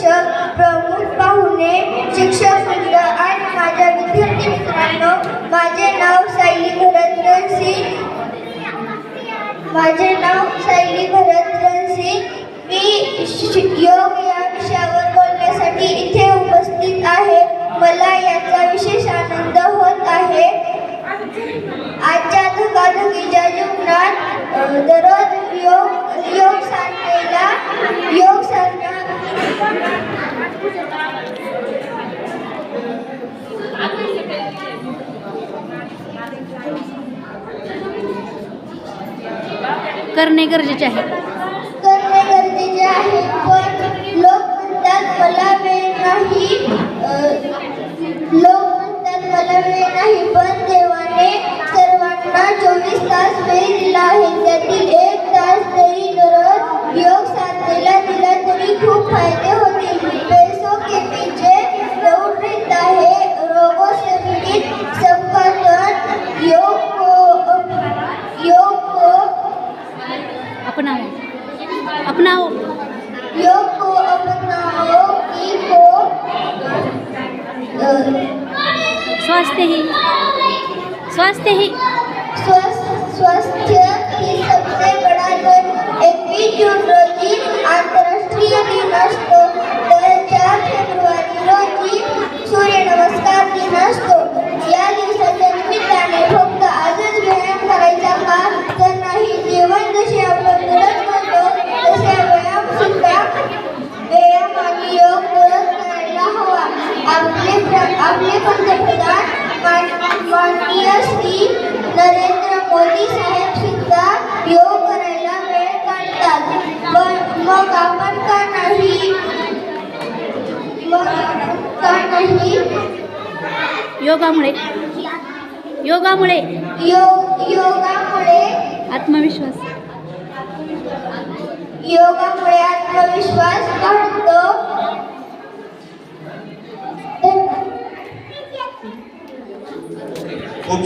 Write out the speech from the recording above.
शिक्षक प्रमुख पाहुणे शिक्षक वृंद आणि माझ्या विद्यार्थी मित्रांनो माझे नाव सायली भरतरण सिंग. माझे नाव सायली भरतरन सिंग. मी योग या विषयावर बोलण्यासाठी इथे उपस्थित आहे. मला याचा विशेष आनंद होत आहे. आजच्या धकाधकीच्या जीवनात दररोज योग योग साधनेला योग साधना करणे गरजेचे आहे. अपनाओ अपनाओ योग को अपनाओ को स्वास्थ्य ही। स्वास्थ्य ही। स्वास्थ्य ही सबसे बड़ा एक अंतरराष्ट्रीय दिवस रोजी आपले प्र- आपले पंतप्रधान मान- माननीय श्री नरेंद्र मोदी साहेब सुद्धा योग करायला वेळ काढतात. पण मग आपण का नाही? मग का नाही? योगामुळे. योगामुळे. योग योगामुळे. आत्मविश्वास. योगामुळे आत्मविश्वास वाढतो.